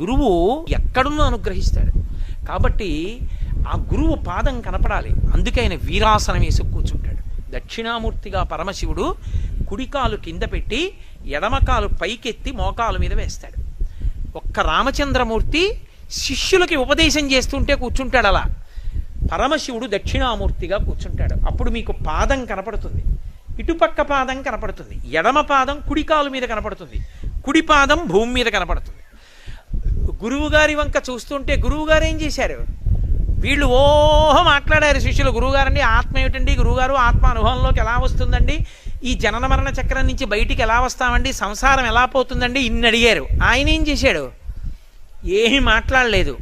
గురువు ఎక్కడున్నా అనుగ్రహిస్తాడు. కాబట్టి ఆ గురువు పాదం కనపడాలి. అందుకే ఆయన వీరాసనం వేసి కూర్చుంటాడు. దక్షిణామూర్తిగా పరమశివుడు కుడికాలు కింద పెట్టి ఎడమకాలు పైకెత్తి మోకాలు మీద వేస్తాడు. ఒక్క రామచంద్రమూర్తి శిష్యులకి ఉపదేశం చేస్తుంటే కూర్చుంటాడు అలా. పరమశివుడు దక్షిణామూర్తిగా కూర్చుంటాడు. అప్పుడు మీకు పాదం కనపడుతుంది. ఇటుపక్క పాదం కనపడుతుంది. ఎడమ పాదం కుడికాలు మీద కనపడుతుంది. కుడి పాదం భూమి మీద కనపడుతుంది. గురువుగారి వంక చూస్తుంటే గురువుగారు ఏం చేశారు? వీళ్ళు ఓహో మాట్లాడారు శిష్యులు. గురువుగారండి ఆత్మ ఏమిటండి? గురువుగారు ఆత్మ అనుభవంలోకి ఎలా వస్తుందండి? ఈ జనన మరణ చక్రం నుంచి బయటికి ఎలా వస్తామండి? సంసారం ఎలా పోతుందండి? ఇన్ని అడిగారు. ఆయన ఏం చేశాడు? ఏమీ మాట్లాడలేదు.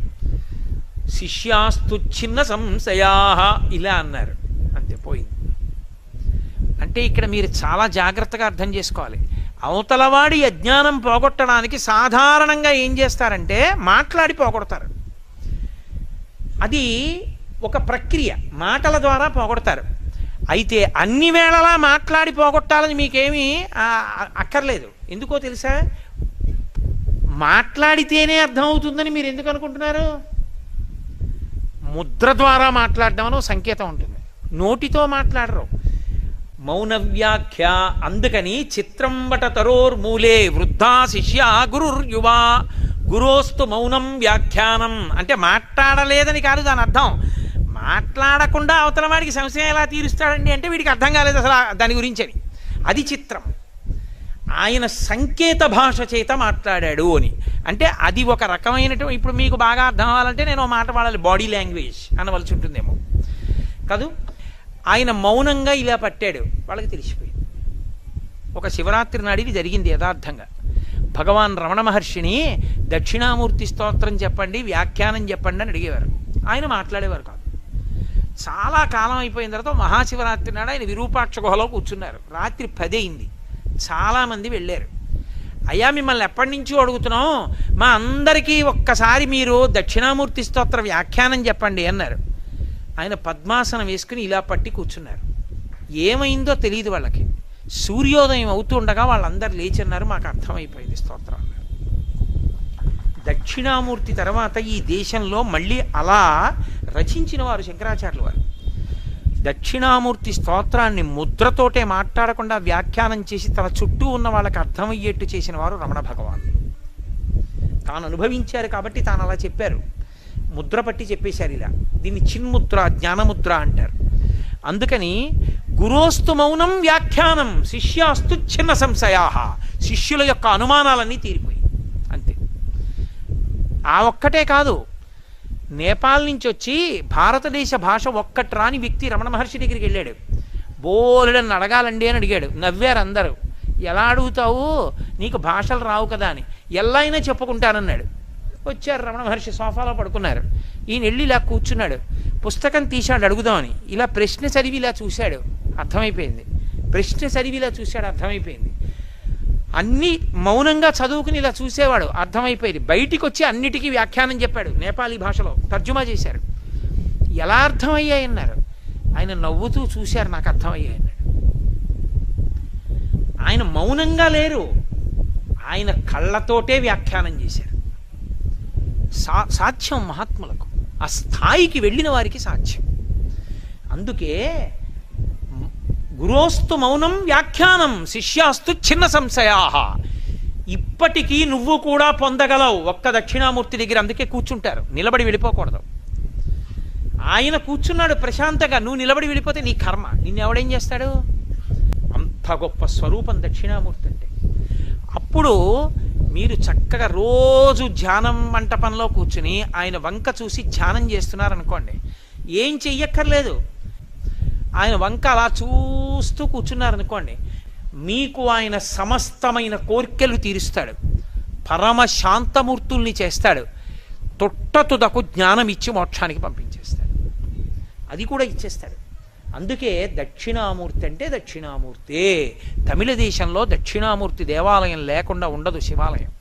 శిష్యాస్తు చిన్న సంశయా ఇలా అన్నారు. అంతే పోయింది. అంటే ఇక్కడ మీరు చాలా జాగ్రత్తగా అర్థం చేసుకోవాలి. అవతలవాడి అజ్ఞానం పోగొట్టడానికి సాధారణంగా ఏం చేస్తారంటే మాట్లాడి పోగొడతారు. అది ఒక ప్రక్రియ. మాటల ద్వారా పోగొడతారు. అయితే అన్ని వేళలా మాట్లాడి పోగొట్టాలని మీకేమీ అక్కర్లేదు. ఎందుకో తెలుసా? మాట్లాడితేనే అర్థమవుతుందని మీరు ఎందుకు అనుకుంటున్నారు? ముద్ర ద్వారా మాట్లాడడం అని సంకేతం ఉంటుంది. నోటితో మాట్లాడరు. మౌన వ్యాఖ్య అందుకని చిత్రంబట తరోర్మూలే వృద్ధా శిష్య గురుర్యువా. గురోస్తు మౌనం వ్యాఖ్యానం. అంటే మాట్లాడలేదని కాదు దాని అర్థం. మాట్లాడకుండా అవతల వాడికి సంశయం ఎలా తీరుస్తాడండి అంటే వీడికి అర్థం కాలేదు అసలు దాని గురించి అని అది చిత్రం. ఆయన సంకేత భాష చేత మాట్లాడాడు అని. అంటే అది ఒక రకమైనటువంటి ఇప్పుడు మీకు బాగా అర్థం అవ్వాలంటే నేను మాట్లాడాలి మాట వాడాలి బాడీ లాంగ్వేజ్ అనవలసి ఉంటుందేమో. కాదు ఆయన మౌనంగా ఇలా పట్టాడు. వాళ్ళకి తెలిసిపోయింది. ఒక శివరాత్రి నాడు ఇది జరిగింది యథార్థంగా. భగవాన్ రమణ మహర్షిని దక్షిణామూర్తి స్తోత్రం చెప్పండి వ్యాఖ్యానం చెప్పండి అని అడిగేవారు. ఆయన మాట్లాడేవారు కాదు. చాలా కాలం అయిపోయిన తర్వాత మహాశివరాత్రి నాడు ఆయన విరూపాక్ష గుహలో కూర్చున్నారు. రాత్రి పది అయింది. చాలామంది వెళ్ళారు. అయ్యా మిమ్మల్ని ఎప్పటి నుంచో అడుగుతున్నాం. మా అందరికీ ఒక్కసారి మీరు దక్షిణామూర్తి స్తోత్ర వ్యాఖ్యానం చెప్పండి అన్నారు. ఆయన పద్మాసనం వేసుకుని ఇలా పట్టి కూర్చున్నారు. ఏమైందో తెలియదు వాళ్ళకి. సూర్యోదయం అవుతుండగా వాళ్ళందరూ లేచన్నారు. మాకు అర్థమైపోయింది స్తోత్రం. అన్నారు దక్షిణామూర్తి తర్వాత ఈ దేశంలో మళ్ళీ అలా రచించిన వారు శంకరాచార్యులు వారు. దక్షిణామూర్తి స్తోత్రాన్ని ముద్రతోటే మాట్లాడకుండా వ్యాఖ్యానం చేసి తన చుట్టూ ఉన్న వాళ్ళకి అర్థమయ్యేట్టు చేసిన వారు రమణ భగవాన్. తాను అనుభవించారు కాబట్టి తాను అలా చెప్పారు. ముద్ర పట్టి చెప్పేశారు ఇలా. దీన్ని చిన్ముద్ర జ్ఞానముద్ర అంటారు. అందుకని గురోస్తు మౌనం వ్యాఖ్యానం శిష్యాస్తు చిన్న సంశయా శిష్యుల యొక్క అనుమానాలన్నీ తీరిపోయి. అంతే. ఆ ఒక్కటే కాదు. నేపాల్ నుంచి వచ్చి భారతదేశ భాష ఒక్కటి రాని వ్యక్తి రమణ మహర్షి దగ్గరికి వెళ్ళాడు. బోలెడని అడగాలండి అని అడిగాడు. నవ్వారు అందరూ. ఎలా అడుగుతావు? నీకు భాషలు రావు కదా అని. ఎలా అయినా చెప్పుకుంటానన్నాడు. వచ్చారు రమణ మహర్షి సోఫాలో పడుకున్నారు. ఈయన వెళ్ళి ఇలా కూర్చున్నాడు. పుస్తకం తీశాడు అడుగుదామని. ఇలా ప్రశ్న చదివి ఇలా చూశాడు. అర్థమైపోయింది. ప్రశ్న చదివి ఇలా చూశాడు అర్థమైపోయింది. అన్నీ మౌనంగా చదువుకుని ఇలా చూసేవాడు అర్థమైపోయింది. బయటికి వచ్చి అన్నిటికీ వ్యాఖ్యానం చెప్పాడు నేపాలీ భాషలో తర్జుమా చేశారు. ఎలా అర్థమయ్యాయన్నారు ఆయన నవ్వుతూ చూశారు నాకు అర్థమయ్యాయి అన్నాడు. ఆయన మౌనంగా లేరు. ఆయన కళ్ళతోటే వ్యాఖ్యానం చేశారు. సా సాధ్యం మహాత్ములకు. ఆ స్థాయికి వెళ్ళిన వారికి సాధ్యం. అందుకే గురోస్తు మౌనం వ్యాఖ్యానం శిష్యాస్తు చిన్న సంశయా ఇప్పటికీ నువ్వు కూడా పొందగలవు. ఒక్క దక్షిణామూర్తి దగ్గర అందుకే కూర్చుంటారు. నిలబడి వెళ్ళిపోకూడదు. ఆయన కూర్చున్నాడు ప్రశాంతంగా. నువ్వు నిలబడి వెళ్ళిపోతే నీ కర్మ. నిన్ను ఎవడేం చేస్తాడు? అంత గొప్ప స్వరూపం దక్షిణామూర్తి అంటే. అప్పుడు మీరు చక్కగా రోజు ధ్యానం మంటపంలో కూర్చుని ఆయన వంక చూసి ధ్యానం చేస్తున్నారనుకోండి ఏం చెయ్యక్కర్లేదు. ఆయన వంక అలా చూస్తూ కూర్చున్నారనుకోండి మీకు ఆయన సమస్తమైన కోరికలు తీరుస్తాడు. పరమ శాంతమూర్తుల్ని చేస్తాడు. తొట్టతుదకు జ్ఞానం ఇచ్చి మోక్షానికి పంపించేస్తాడు. అది కూడా ఇచ్చేస్తాడు. అందుకే దక్షిణామూర్తి అంటే దక్షిణామూర్తే. తమిళ దేశంలో దక్షిణామూర్తి దేవాలయం లేకుండా ఉండదు శివాలయం.